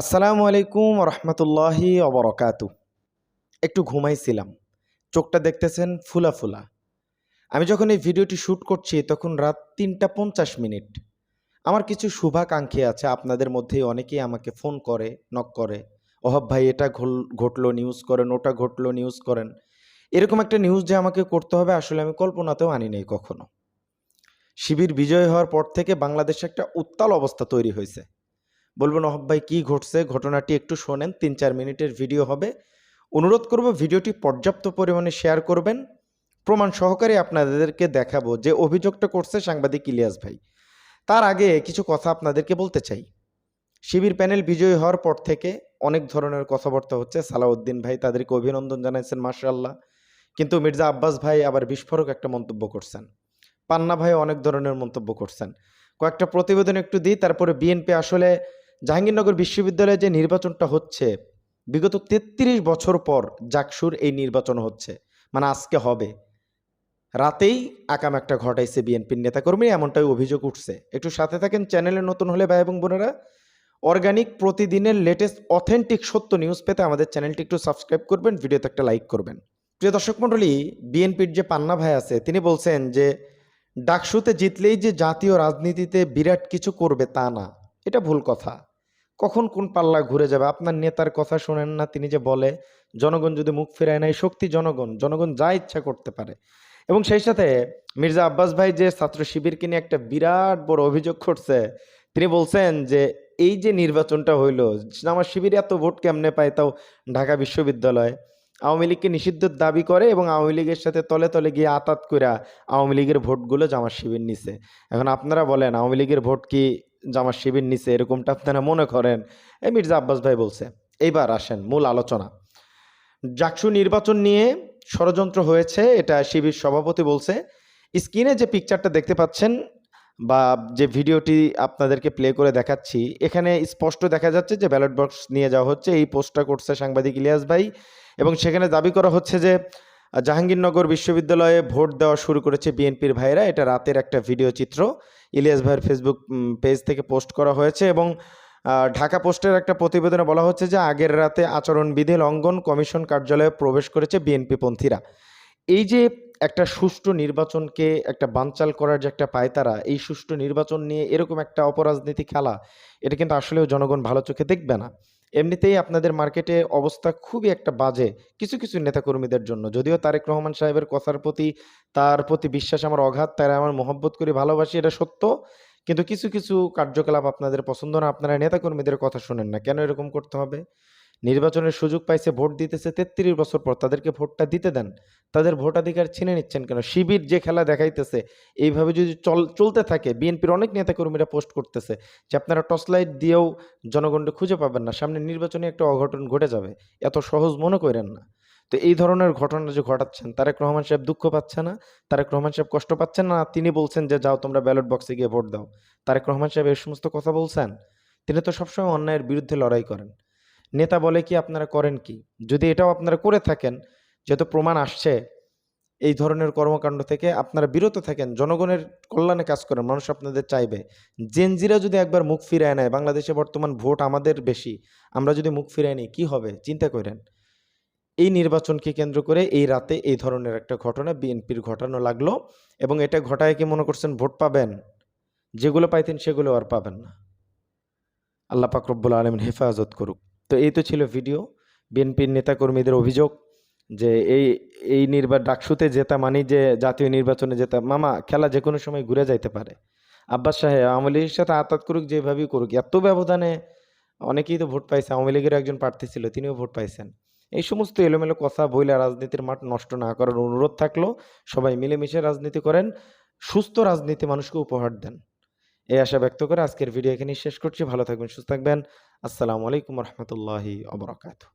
আসসালামু আলাইকুম রহমতুল্লাহি অবরকাতু একটু ঘুমাইছিলাম, চোখটা দেখতেছেন ফুলা ফুলা। আমি যখন এই ভিডিওটি শ্যুট করছি তখন রাত তিনটা পঞ্চাশ মিনিট। আমার কিছু শুভাকাঙ্ক্ষী আছে, আপনাদের মধ্যেই অনেকেই আমাকে ফোন করে নক করে, অহব ভাই, এটা ঘটলো নিউজ করেন, ওটা ঘটলো নিউজ করেন। এরকম একটা নিউজ যে আমাকে করতে হবে আসলে আমি কল্পনাতেও আনি নাই কখনো। শিবির বিজয় হওয়ার পর থেকে বাংলাদেশে একটা উত্তাল অবস্থা তৈরি হয়েছে। বলবেন, অহব ভাই, কী ঘটছে? ঘটনাটি একটু শোনেন তিন চার মিনিটের ভিডিও হবে। অনুরোধ করব, ভিডিওটি পর্যাপ্ত পরিমাণে শেয়ার করবেন। প্রমাণ সহকারে আপনাদেরকে দেখাবো যে অভিযোগটা করছে সাংবাদিক ইলিয়াস ভাই। তার আগে কিছু কথা আপনাদেরকে বলতে চাই। শিবির প্যানেল বিজয়ী হওয়ার পর থেকে অনেক ধরনের কথাবার্তা হচ্ছে। সালাউদ্দিন ভাই তাদেরকে অভিনন্দন জানাইছেন মার্শাল্লাহ কিন্তু মির্জা আব্বাস ভাই আবার বিস্ফোরক একটা মন্তব্য করছেন। পান্না ভাই অনেক ধরনের মন্তব্য করছেন। কয়েকটা প্রতিবেদন একটু দিই, তারপরে বিএনপি আসলে জাহাঙ্গীরনগর বিশ্ববিদ্যালয়ে যে নির্বাচনটা হচ্ছে, বিগত তেত্রিশ বছর পর জাকসুর এই নির্বাচন হচ্ছে। মানে আজকে হবে। রাতেই আকাম একটা ঘটাইছে বিএনপির নেতাকর্মী, এমনটাই অভিযোগ উঠছে। একটু সাথে থাকেন চ্যানেলে নতুন হলে ভাই এবং বোনেরা। অর্গানিক প্রতিদিনের লেটেস্ট অথেন্টিক সত্য নিউজ পেতে আমাদের চ্যানেলটি একটু সাবস্ক্রাইব করবেন, ভিডিওতে একটা লাইক করবেন। প্রিয় দর্শক মণ্ডলী, বিএনপির যে পান্না ভাই আছে, তিনি বলছেন যে, ডাকসুতে জিতলেই যে জাতীয় রাজনীতিতে বিরাট কিছু করবে তা না। এটা ভুল কথা। কখন কোন পাল্লা ঘুরে যাবে? আপনার নেতার কথা শোনেন না, তিনি যে বলে, জনগণ যদি মুখ ফেরায় না এই শক্তি জনগণ জনগণ যা ইচ্ছা করতে পারে। এবং সেই সাথে মির্জা আব্বাস ভাই যে ছাত্র শিবিরকে নিয়ে একটা বিরাট বড় অভিযোগ করছে, তিনি বলছেন যে, এই যে নির্বাচনটা হইল, আমার শিবির এত ভোট কেমনে পায় তাও ঢাকা বিশ্ববিদ্যালয়? আওয়ামী লীগকে নিষিদ্ধের দাবি করে এবং আওয়ামী লীগের সাথে তলে তলে গিয়ে আতাত করে আওয়ামী লীগের ভোটগুলো জামার শিবির নিছে। এখন আপনারা বলেন, আওয়ামী লীগের ভোট কি জামার শিবির নিচে এরকমটা আপনারা মনে করেন। এই মির্জা আব্বাস ভাই বলছে, এইবার আসেন, মূল আলোচনা। জাকসু নির্বাচন নিয়ে ষড়যন্ত্র হয়েছে, এটা শিবির সভাপতি বলছে। স্ক্রিনে যে পিকচারটা দেখতে পাচ্ছেন বা যে ভিডিওটি আপনাদেরকে প্লে করে দেখাচ্ছি, এখানে স্পষ্ট দেখা যাচ্ছে যে ব্যালট বক্স নিয়ে যাওয়া হচ্ছে, এই পোস্টটা করছে সাংবাদিক ইলিয়াস ভাই। এবং সেখানে দাবি করা হচ্ছে যে, জাহাঙ্গীরনগর বিশ্ববিদ্যালয়ে ভোট দেওয়া শুরু করেছে বিএনপির ভাইরা এটা রাতের একটা ভিডিও চিত্র। ইলিয়াস ভাইয়ের ফেসবুক পেজ থেকে পোস্ট করা হয়েছে এবং ঢাকা পোস্টের একটা প্রতিবেদনে বলা হচ্ছে যে আগের রাতে আচরণবিধি লঙ্ঘন কমিশন কার্যালয়ে প্রবেশ করেছে বিএনপি পন্থীরা। এই যে একটা সুষ্ঠু নির্বাচনকে একটা বানচাল করার যে একটা পায়তারা, এই সুষ্ঠু নির্বাচন নিয়ে এরকম একটা অপরাজনীতি খেলা, এটা কিন্তু আসলেও জনগণ ভালো চোখে দেখবে না। এমনিতেই আপনাদের মার্কেটে অবস্থা খুবই একটা বাজে কিছু কিছু নেতাকর্মীদের জন্য। যদিও তারেক রহমান সাহেবের কথার প্রতি, তার প্রতি বিশ্বাস আমার অঘাত তারা আমার মহব্বত করি, ভালোবাসি, এটা সত্য। কিন্তু কিছু কিছু কার্যকলাপ আপনাদের পছন্দ না, আপনারা নেতাকর্মীদের কথা শোনেন না। কেন এরকম করতে হবে? নির্বাচনের সুযোগ পাইছে, ভোট দিতেছে, তেত্রিশ বছর পর তাদেরকে ভোটটা দিতে দেন। তাদের ভোটাধিকার ছিনে নিচ্ছেন কেন? শিবির যে খেলা দেখাইতেছে, এইভাবে যদি চল, চলতে থাকে, বিএনপির অনেক নেতাকর্মীরা পোস্ট করতেছে যে, আপনারা টর্চ লাইট দিয়েও জনগণকে খুঁজে পাবেন না, সামনে নির্বাচনে একটা অঘটন ঘটে যাবে। এত সহজ মনে করেন না। তো এই ধরনের ঘটনা যে ঘটাচ্ছেন, তারেক রহমান সাহেব দুঃখ পাচ্ছে না? তারেক রহমান সাহেব কষ্ট পাচ্ছেন না? তিনি বলছেন যে, যাও, তোমরা ব্যালট বক্সে গিয়ে ভোট দাও। তারেক রহমান সাহেব এই সমস্ত কথা বলছেন? তিনি তো সবসময় অন্যায়ের বিরুদ্ধে লড়াই করেন। নেতা বলে কি আপনারা করেন কি? যদি এটাও আপনারা করে থাকেন, যেহেতু প্রমাণ আসছে, এই ধরনের কর্মকাণ্ড থেকে আপনারা বিরত থাকেন, জনগণের কল্যাণে কাজ করেন, মানুষ আপনাদের চাইবে। জেনজিরা যদি একবার মুখ ফিরায় নেয়, বাংলাদেশে বর্তমান ভোট আমাদের বেশি, আমরা যদি মুখ ফিরায় নিই, কী হবে? চিন্তা করেন। এই নির্বাচনকে কেন্দ্র করে এই রাতে এই ধরনের একটা ঘটনা বিএনপির ঘটানো লাগল এবং এটা ঘটায় কি মনে করছেন ভোট পাবেন? যেগুলো পাইতেন সেগুলো আর পাবেন না। আল্লাহ পাক রব্বুল আলমিন হেফাজত করুক। তো এই তো ছিল ভিডিও। বিএনপির নেতাকর্মীদের অভিযোগ যে এই এই নির্বাচন ডাকসুতে জেতা মানি যে জাতীয় নির্বাচনে জেতা। মামা, খেলা যে কোনো সময় ঘুরে যাইতে পারে। আব্বাস সাহেব, আওয়ামী লীগের সাথে আতাত করুক, যেভাবেই করুক, এত ব্যবধানে অনেকেই তো ভোট পাইছে। আওয়ামী লীগের একজন প্রার্থী ছিল, তিনিও ভোট পাইছেন। এই সমস্ত এলোমেলো কথা বইলে রাজনীতির মাঠ নষ্ট না করার অনুরোধ থাকল। সবাই মিলেমিশে রাজনীতি করেন, সুস্থ রাজনীতি মানুষকে উপহার দেন। এই আশা ব্যক্ত করে আজকের ভিডিও এখানে শেষ করছি। ভালো থাকবেন, সুস্থ থাকবেন। আসসালামু আলাইকুম রহমতুল্লাহি অবরাকাতু